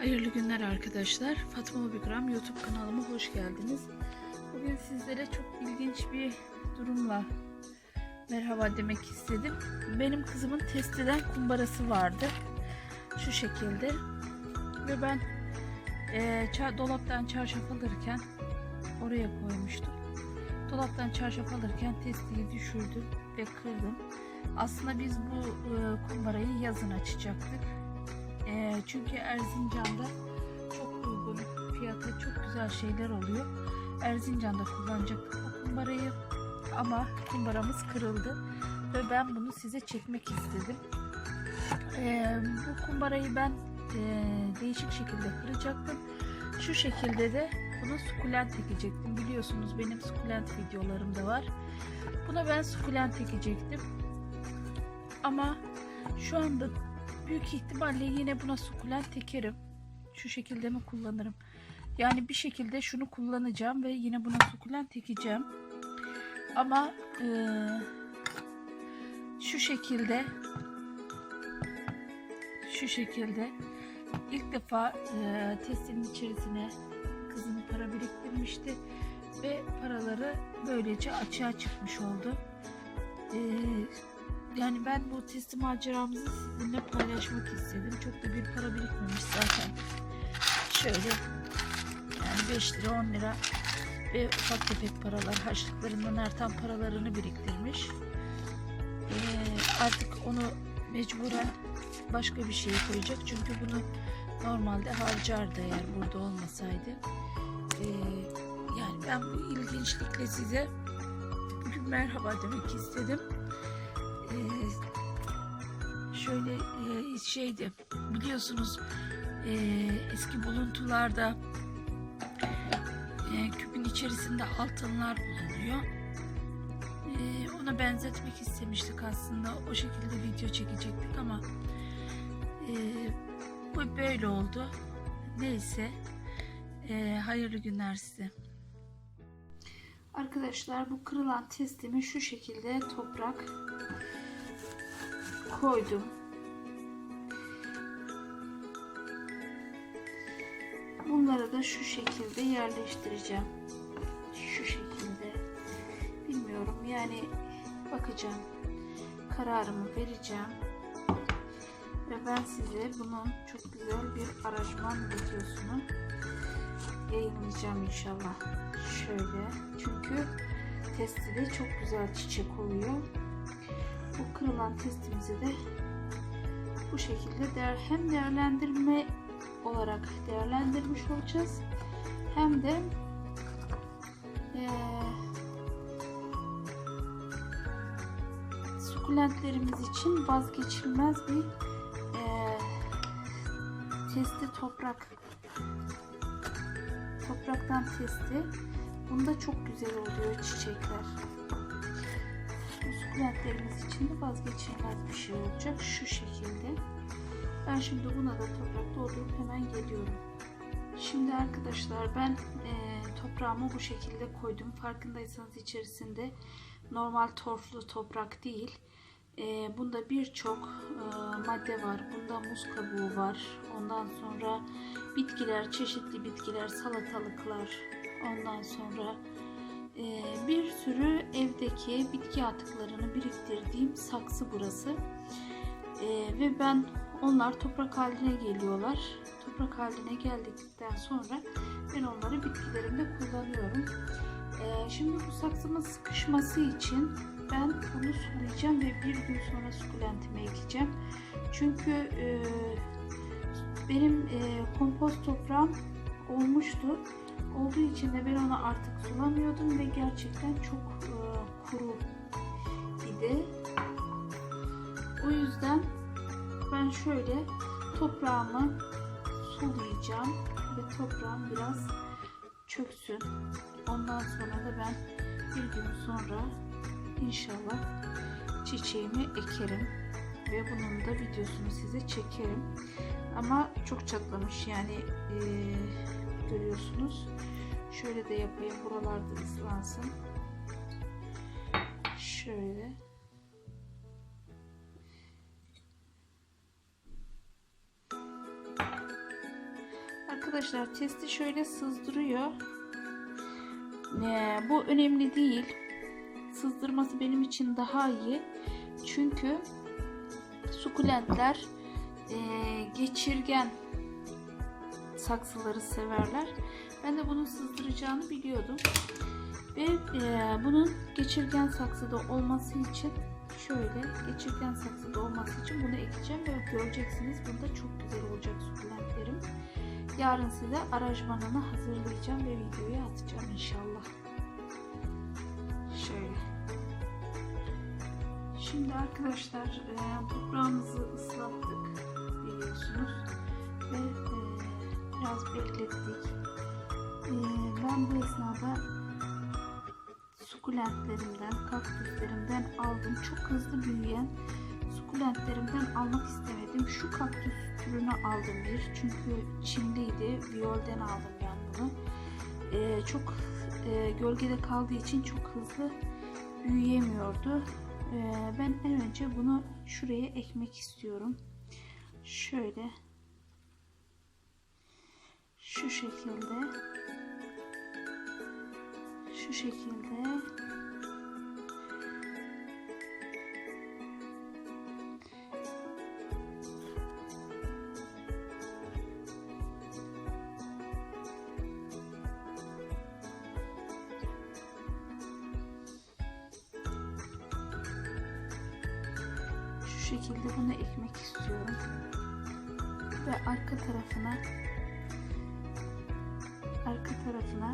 Hayırlı günler arkadaşlar. Fatma Obigram YouTube kanalıma hoş geldiniz. Bugün sizlere çok ilginç bir durumla merhaba demek istedim. Benim kızımın testiden kumbarası vardı. Şu şekilde. Ve ben e, dolaptan çarşaf alırken oraya koymuştum. Dolaptan çarşaf alırken testiyi düşürdüm ve kırdım. Aslında biz bu e, kumbarayı yazın açacaktık. E, çünkü Erzincan'da çok uygun fiyata çok güzel şeyler oluyor. Erzincan'da kullanacaktık bu kumbarayı ama kumbaramız kırıldı ve ben bunu size çekmek istedim. E, bu kumbarayı ben e, değişik şekilde kıracaktım. Şu şekilde de buna sukulent ekecektim. Biliyorsunuz benim sukulent videolarım da var. Buna ben sukulent ekecektim. Ama şu anda büyük ihtimalle yine buna sukulent ekerim. Şu şekilde mi kullanırım? Yani bir şekilde şunu kullanacağım ve yine buna sukulent ekeceğim. Ama eee, şu şekilde şu şekilde ilk defa eee testinin içerisine kızım para biriktirmişti ve paraları böylece açığa çıkmış oldu. Eee yani ben bu testi maceramızı sizinle paylaşmak istedim. Çok da bir para birikmemiş zaten. Şöyle yani 5 lira 10 lira ve ufak tefek paralar harçlıklarından artan paralarını biriktirmiş. Ee, artık onu mecburen başka bir şeye koyacak. Çünkü bunu normalde harcardı eğer burada olmasaydı. Ee, yani ben bu ilginçlikle size bugün merhaba demek istedim. Şeydi biliyorsunuz e, eski buluntularda e, küpün içerisinde altınlar bulunuyor. E, ona benzetmek istemiştik aslında. O şekilde video çekecektik ama e, bu böyle oldu. Neyse. E, hayırlı günler size. Arkadaşlar bu kırılan testimi şu şekilde toprak koydum. Bunları da şu şekilde yerleştireceğim. Şu şekilde. Bilmiyorum yani bakacağım. Kararımı vereceğim. Ve ben size bunun çok güzel bir aranjman videosunu yayınlayacağım inşallah. Şöyle. Çünkü testi de çok güzel çiçek oluyor. Bu kırılan testimizi de bu şekilde değer, hem değerlendirme olarak değerlendirmiş olacağız. Hem de eee sukulentlerimiz için vazgeçilmez bir eee testi toprak topraktan testi. Bunda çok güzel oluyor çiçekler. Bu sukulentlerimiz için de vazgeçilmez bir şey olacak. Şu şekilde. Ben şimdi buna da toprak doldurup hemen geliyorum. Şimdi arkadaşlar ben e, toprağımı bu şekilde koydum. Farkındaysanız içerisinde normal torflu toprak değil. E, bunda birçok e, madde var. Bunda muz kabuğu var. Ondan sonra bitkiler, çeşitli bitkiler, salatalıklar. Ondan sonra e, bir sürü evdeki bitki atıklarını biriktirdiğim saksı burası. E, ve ben onlar toprak haline geliyorlar. Toprak haline geldikten sonra ben onları bitkilerimde kullanıyorum. Ee, şimdi bu saksımın sıkışması için ben bunu sulayacağım ve bir gün sonra sukulentime ekeceğim. Çünkü e, benim e, kompost toprağım olmuştu. Olduğu için de ben onu artık sulamıyordum ve gerçekten çok e, kuru idi. O yüzden şöyle toprağımı sulayacağım ve toprağım biraz çöksün. Ondan sonra da ben bir gün sonra inşallah çiçeğimi ekerim ve bunun da videosunu size çekerim. Ama çok çatlamış yani eee, görüyorsunuz. Şöyle de yapayım buralarda ıslansın. Şöyle. Arkadaşlar testi şöyle sızdırıyor. Ee, bu önemli değil. Sızdırması benim için daha iyi. Çünkü sukulentler e, geçirgen saksıları severler. Ben de bunun sızdıracağını biliyordum. Ve e, bunun geçirgen saksıda olması için şöyle geçirgen saksıda olması için bunu ekeceğim ve göreceksiniz bunda çok güzel olacak sukulentlerim. Yarın size aranjmanını hazırlayacağım ve videoyu atacağım inşallah. Şöyle. Şimdi arkadaşlar e, toprağımızı ıslattık biliyorsunuz ve e, biraz beklettik. E, ben bu esnada sukulentlerimden, kaktüslerimden aldım. Çok hızlı büyüyen sukulentlerimden almak istemedim. Şu kaktüs türünü aldım bir. Çünkü çimliydi. Viyolden aldım ben bunu. Ee, çok e, gölgede kaldığı için çok hızlı büyüyemiyordu. Ee, ben en önce bunu şuraya ekmek istiyorum. Şöyle şu şekilde şu şekilde şekilde bunu ekmek istiyorum ve arka tarafına arka tarafına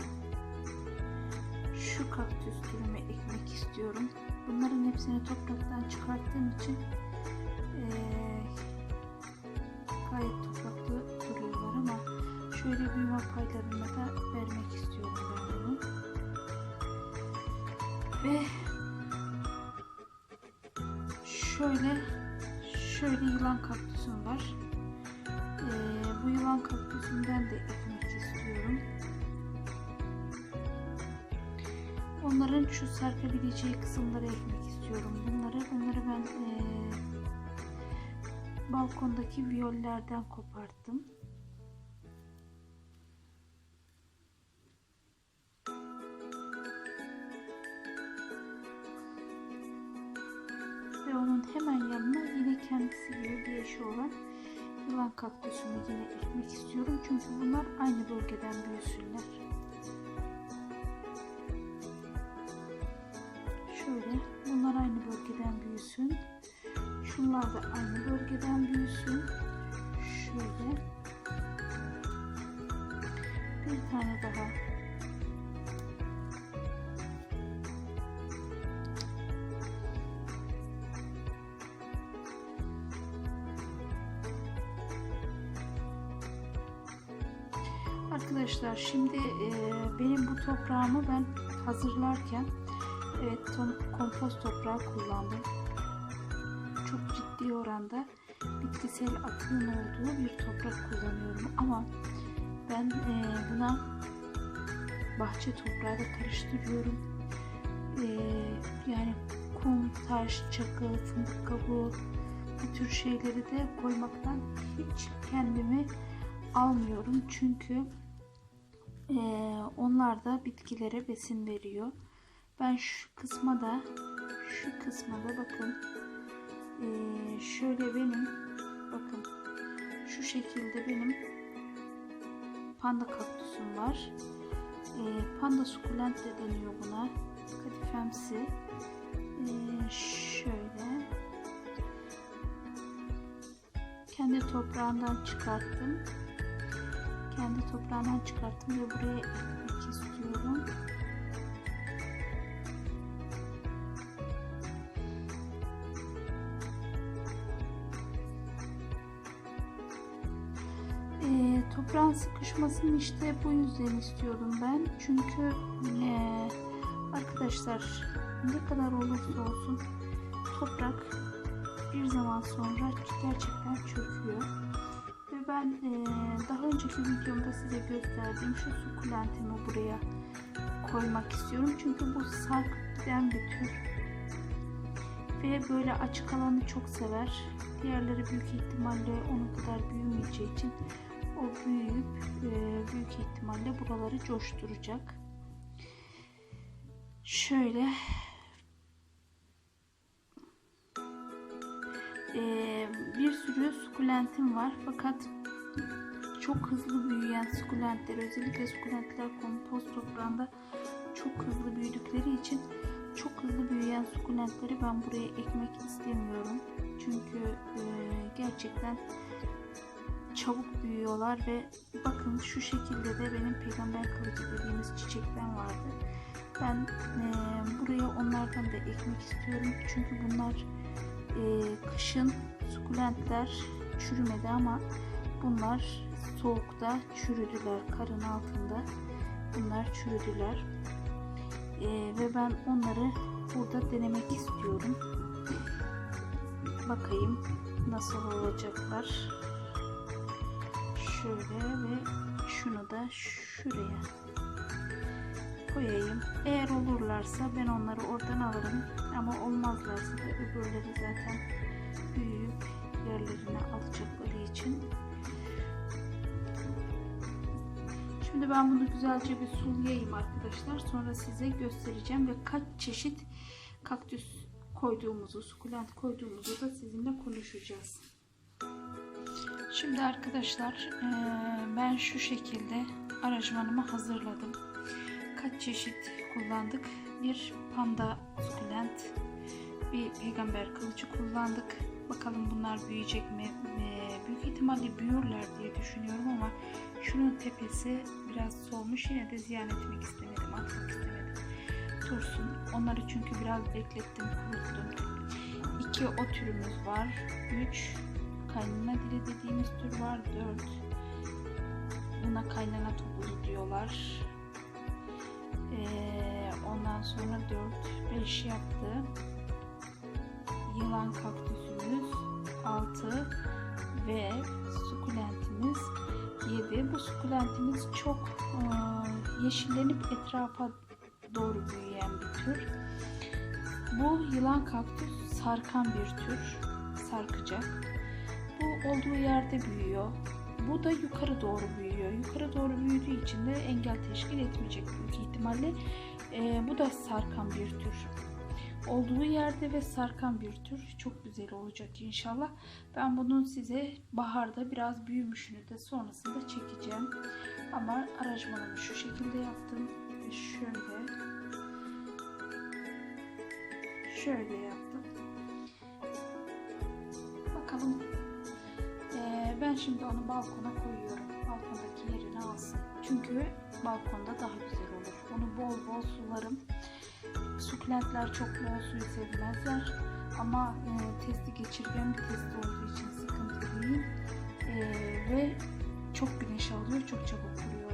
şu kaktüs türümü ekmek istiyorum. Bunların hepsini topraktan çıkarttığım için eee, gayet topraklı duruyorlar ama şöyle büyüme paylarını da vermek istiyorum ben bunu. Ve şöyle şöyle yılan kaktüsüm var. Eee, bu yılan kaktüsünden de ekmek istiyorum. Onların şu sarkabileceği kısımları ekmek istiyorum. Bunları bunları ben eee, balkondaki viyollerden koparttım. Kaktüsümü yine ekmek istiyorum. Çünkü bunlar aynı bölgeden büyüsünler. Şöyle bunlar aynı bölgeden büyüsün. Şunlar da aynı bölgeden büyüsün. Şöyle. Bir tane daha. Arkadaşlar şimdi e, benim bu toprağımı ben hazırlarken evet kompost toprağı kullandım. Çok ciddi oranda bitkisel atığın olduğu bir toprak kullanıyorum ama ben e, buna bahçe toprağı da karıştırıyorum. E, yani kum, taş, çakıl, fındık kabuğu bu tür şeyleri de koymaktan hiç kendimi almıyorum çünkü e, onlar da bitkilere besin veriyor. Ben şu kısma da şu kısma da bakın e, şöyle benim bakın şu şekilde benim panda kaktüsüm var. E, panda sukulent de deniyor buna. Kadifemsi. E, şöyle kendi toprağından çıkarttım. Kendi toprağından çıkarttım ve buraya ekmek istiyorum. Ee, toprağın sıkışmasını işte bu yüzden istiyordum ben. Çünkü ee, arkadaşlar ne kadar olursa olsun toprak bir zaman sonra gerçekten çöküyor. Ben e, daha önceki videomda size gösterdiğim şu sukulentimi buraya koymak istiyorum. Çünkü bu sark giden bir tür. Ve böyle açık alanı çok sever. Diğerleri büyük ihtimalle onun kadar büyümeyeceği için o büyüyüp e, büyük ihtimalle buraları coşturacak. Şöyle e, bir sürü sukulentim var fakat çok hızlı büyüyen sukulentler özellikle sukulentler kompost toprağında çok hızlı büyüdükleri için çok hızlı büyüyen sukulentleri ben buraya ekmek istemiyorum. Çünkü e, gerçekten çabuk büyüyorlar ve bakın şu şekilde de benim peygamber kılıcı dediğimiz çiçekten vardı. Ben e, buraya onlardan da ekmek istiyorum. Çünkü bunlar e, kışın sukulentler çürümedi ama bunlar soğukta çürüdüler. Karın altında bunlar çürüdüler. E, ve ben onları burada denemek istiyorum. Bakayım nasıl olacaklar. Şöyle ve şunu da şuraya koyayım. Eğer olurlarsa ben onları oradan alırım. Ama olmazlarsa da öbürleri zaten büyüyüp yerlerine alacakları için. Şimdi ben bunu güzelce bir sulayayım arkadaşlar. Sonra size göstereceğim ve kaç çeşit kaktüs koyduğumuzu, sukulent koyduğumuzu da sizinle konuşacağız. Şimdi arkadaşlar eee, ben şu şekilde aranjmanımı hazırladım. Kaç çeşit kullandık? Bir panda sukulent, bir peygamber kılıcı kullandık. Bakalım bunlar büyüyecek mi? Eee, büyük ihtimalle büyürler diye düşünüyorum ama şunun tepesi biraz solmuş. Yine de ziyan etmek istemedim, atmak istemedim. Dursun. Onları çünkü biraz beklettim, kuruttum. İki o türümüz var. Üç kaynana dili dediğimiz tür var. 4 buna kaynana topuzu diyorlar. Ee, ondan sonra 4 5 yaptı. Yılan kaktüsümüz 6 ve sukulentimiz 7. Bu sukulentimiz çok e, yeşillenip etrafa doğru büyüyen bir tür. Bu yılan kaktüs sarkan bir tür. Sarkacak. Bu olduğu yerde büyüyor. Bu da yukarı doğru büyüyor. Yukarı doğru büyüdüğü için de engel teşkil etmeyecek büyük ihtimalle. Ee, bu da sarkan bir tür. Olduğu yerde ve sarkan bir tür. Çok güzel olacak inşallah. Ben bunun size baharda biraz büyümüşünü de sonrasında çekeceğim. Ama aranjmanımı şu şekilde yaptım. Ve şöyle şöyle yaptım. Bakalım ee, ben şimdi onu balkona koyuyorum. Balkondaki yerini alsın. Çünkü balkonda daha güzel olur. Onu bol bol sularım. Sukulentler çok bol suyu sevmezler. Ama e, testi geçirgen bir test olduğu için sıkıntı değil. E, ve çok güneş alıyor. Çok çabuk kuruyor.